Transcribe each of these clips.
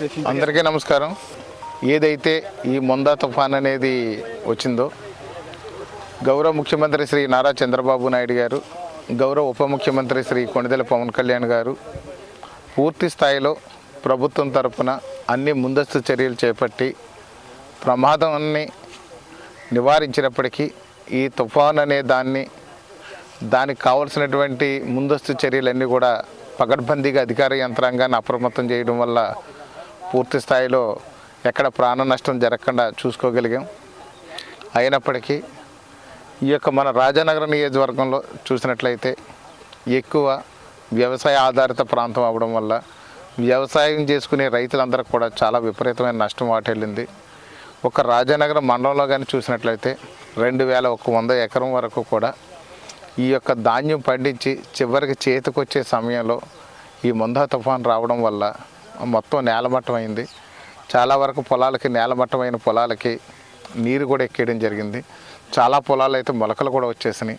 అందరికీ నమస్కారం. ఏదైతే ఈ మొందా తుఫాన్ అనేది వచ్చిందో గౌరవ ముఖ్యమంత్రి శ్రీ నారా చంద్రబాబు నాయుడు గారు గౌరవ ఉప ముఖ్యమంత్రి శ్రీ కొణిదెల పవన్ కళ్యాణ్ గారు పూర్తి స్థాయిలో ప్రభుత్వం తరపున అన్ని ముందస్తు చర్యలు చేపట్టి ప్రమాదాన్ని నివారించినప్పటికీ ఈ తుఫాన్ అనే దాన్ని దానికి కావలసినటువంటి ముందస్తు చర్యలన్నీ కూడా పకడ్బందీగా అధికార యంత్రాంగాన్ని అప్రమత్తం చేయడం వల్ల పూర్తి స్థాయిలో ఎక్కడ ప్రాణ నష్టం జరగకుండా చూసుకోగలిగాం. అయినప్పటికీ ఈ యొక్క మన రాజానగర నియోజకవర్గంలో చూసినట్లయితే ఎక్కువ వ్యవసాయ ఆధారిత ప్రాంతం అవడం వల్ల వ్యవసాయం చేసుకునే రైతులందరికీ కూడా చాలా విపరీతమైన నష్టం వాటిల్లింది. ఒక రాజానగరం మండలంలో కానీ చూసినట్లయితే రెండు వేల ఒక వంద ఎకరం వరకు కూడా ఈ యొక్క ధాన్యం పండించి చివరికి చేతికొచ్చే సమయంలో ఈ ముందా తుఫాన్ రావడం వల్ల మొత్తం నేలమట్టం అయింది. చాలా వరకు పొలాలకి నేలమట్టమైన పొలాలకి నీరు కూడా ఎక్కేయడం జరిగింది. చాలా పొలాలు అయితే మొలకలు కూడా వచ్చేసినాయి.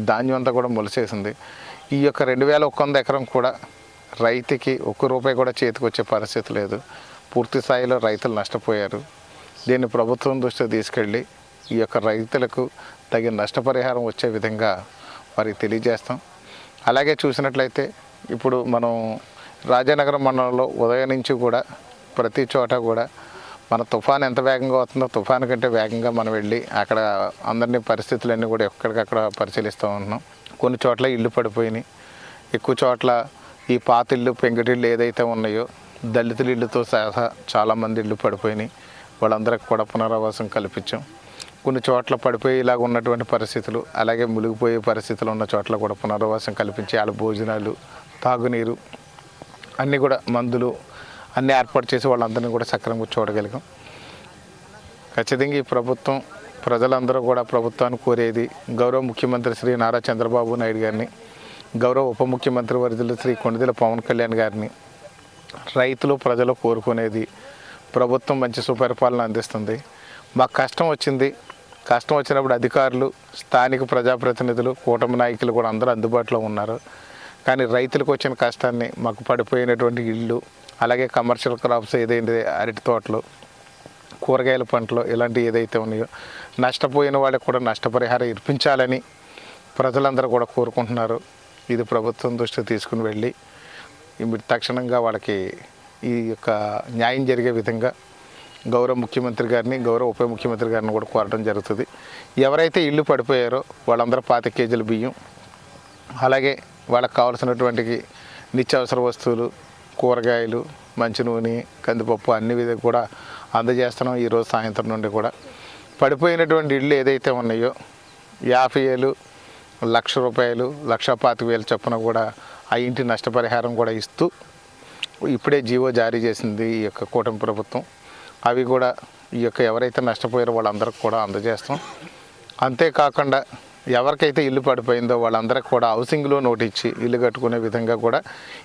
ధాన్యం అంతా కూడా మొలిచేసింది. ఈ యొక్క రెండు వేల ఒక్క వంద ఎకరం కూడా రైతుకి ఒక్క రూపాయి కూడా చేతికి వచ్చే పరిస్థితి లేదు. పూర్తి స్థాయిలో రైతులు నష్టపోయారు. దీన్ని ప్రభుత్వం దృష్టికి తీసుకెళ్ళి ఈ యొక్క రైతులకు తగిన నష్టపరిహారం వచ్చే విధంగా వారికి తెలియజేస్తాం. అలాగే చూసినట్లయితే ఇప్పుడు మనం రాజానగరం మండలంలో ఉదయం నుంచి కూడా ప్రతి చోట కూడా మన తుఫాన్ ఎంత వేగంగా వస్తుందో తుఫాన్ కంటే వేగంగా మనం వెళ్ళి అక్కడ అందరినీ పరిస్థితులన్నీ కూడా ఎక్కడికక్కడ పరిశీలిస్తూ ఉంటున్నాం కొన్ని చోట్ల ఇల్లు పడిపోయినాయి. ఎక్కువ చోట్ల ఈ పాత ఇల్లు పెంకుటిల్లు ఏదైతే ఉన్నాయో దళితుల ఇల్లుతో సహా చాలామంది ఇల్లు పడిపోయినాయి. వాళ్ళందరికి కూడా పునరావాసం కల్పించాం. కొన్ని చోట్ల పడిపోయేలాగా ఉన్నటువంటి పరిస్థితులు అలాగే మునిగిపోయే పరిస్థితులు ఉన్న చోట్ల కూడా పునరావాసం కల్పించి వాళ్ళ భోజనాలు తాగునీరు అన్నీ కూడా మందులు అన్నీ ఏర్పాటు చేసి వాళ్ళందరినీ కూడా సక్రమంగా చూడగలిగాం ఖచ్చితంగా ఈ ప్రభుత్వం ప్రజలందరూ కూడా ప్రభుత్వాన్ని కోరేది గౌరవ ముఖ్యమంత్రి శ్రీ నారా చంద్రబాబు నాయుడు గారిని గౌరవ ఉప ముఖ్యమంత్రి వర్యులు శ్రీ కొండదిల పవన్ కళ్యాణ్ గారిని రైతులు ప్రజలు కోరుకునేది ప్రభుత్వం మంచి సుపరిపాలన అందిస్తుంది. మాకు కష్టం వచ్చింది. కష్టం వచ్చినప్పుడు అధికారులు స్థానిక ప్రజాప్రతినిధులు కూటమి నాయకులు కూడా అందరూ అందుబాటులో ఉన్నారు. కానీ రైతులకు వచ్చిన కష్టాన్ని మాకు పడిపోయినటువంటి ఇళ్ళు అలాగే కమర్షియల్ క్రాప్స్ ఏదైంది అరటి తోటలు కూరగాయల పంటలు ఇలాంటివి ఏదైతే ఉన్నాయో నష్టపోయిన వాళ్ళకి కూడా నష్టపరిహారం ఇప్పించాలని ప్రజలందరూ కూడా కోరుకుంటున్నారు. ఇది ప్రభుత్వం దృష్టికి తీసుకుని వెళ్ళి తక్షణంగా వాళ్ళకి ఈ యొక్క న్యాయం జరిగే విధంగా గౌరవ ముఖ్యమంత్రి గారిని గౌరవ ఉప ముఖ్యమంత్రి గారిని కూడా కోరడం జరుగుతుంది. ఎవరైతే ఇల్లు పడిపోయారో వాళ్ళందరూ పాతి కేజీల బియ్యం అలాగే వాళ్ళకి కావాల్సినటువంటి నిత్యావసర వస్తువులు కూరగాయలు మంచి నూనె కందిపప్పు అన్ని విధ కూడా అందజేస్తున్నాం ఈరోజు సాయంత్రం నుండి కూడా. పడిపోయినటువంటి ఇళ్ళు ఏదైతే ఉన్నాయో యాభై వేలు లక్ష రూపాయలు లక్ష పాతిక వేలు చొప్పున కూడా ఆ ఇంటి నష్టపరిహారం కూడా ఇస్తూ ఇప్పుడే జీవో జారీ చేసింది ఈ యొక్క కూటమి ప్రభుత్వం. అవి కూడా ఈ యొక్క ఎవరైతే నష్టపోయారో వాళ్ళందరికీ కూడా అందజేస్తాం. అంతేకాకుండా ఎవరికైతే ఇల్లు పడిపోయిందో వాళ్ళందరికీ కూడా హౌసింగ్ లోన్ ఒకటి ఇచ్చి ఇల్లు కట్టుకునే విధంగా కూడా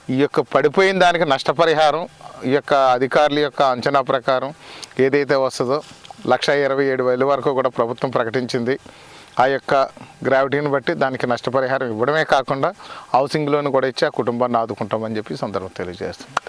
ఈ యొక్క పడిపోయిన దానికి నష్టపరిహారం ఈ యొక్క అధికారుల యొక్క అంచనా ప్రకారం ఏదైతే వస్తుందో లక్ష ఇరవై ఏడు వేల వరకు కూడా ప్రభుత్వం ప్రకటించింది. ఆ యొక్క గ్రావిటీని బట్టి దానికి నష్టపరిహారం ఇవ్వడమే కాకుండా హౌసింగ్ లోన్ కూడా ఇచ్చి ఆ కుటుంబాన్ని ఆదుకుంటామని చెప్పి సందర్భం తెలియజేస్తుంది